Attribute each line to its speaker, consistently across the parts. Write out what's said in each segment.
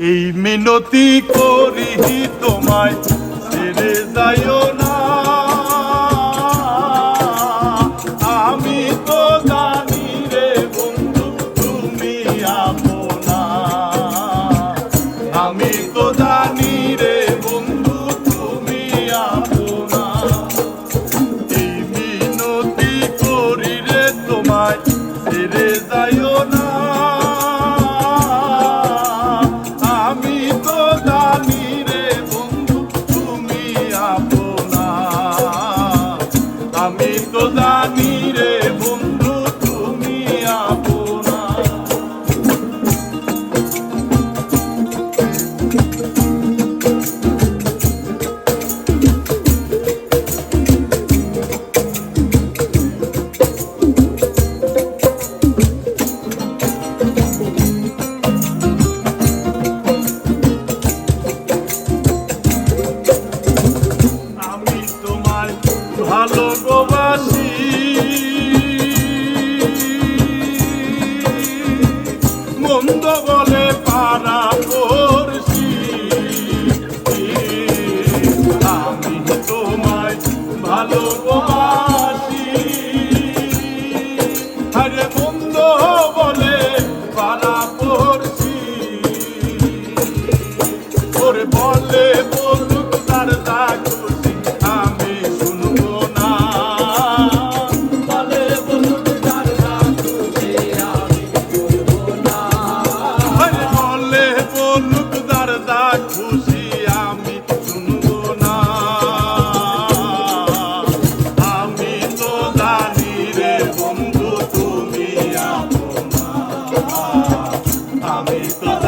Speaker 1: এই মিনতি করি তোমায়, ছেড়ে যাইও না। আমি তো জানি রে বন্ধু, তুমি আপনা। আমি তো জানি রে বন্ধু, তুমি আপনা। 有我 Amém.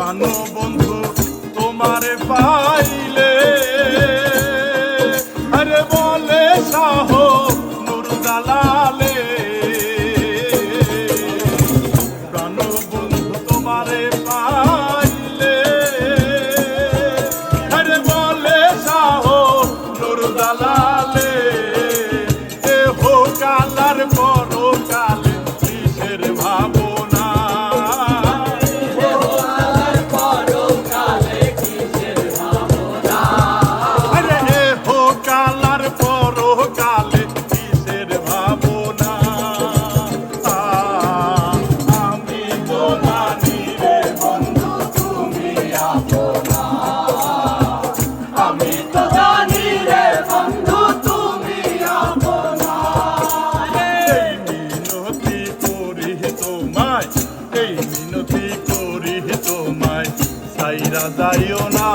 Speaker 1: পানো বন্ধু তোমারে পাইলে সাইরা যাইও না।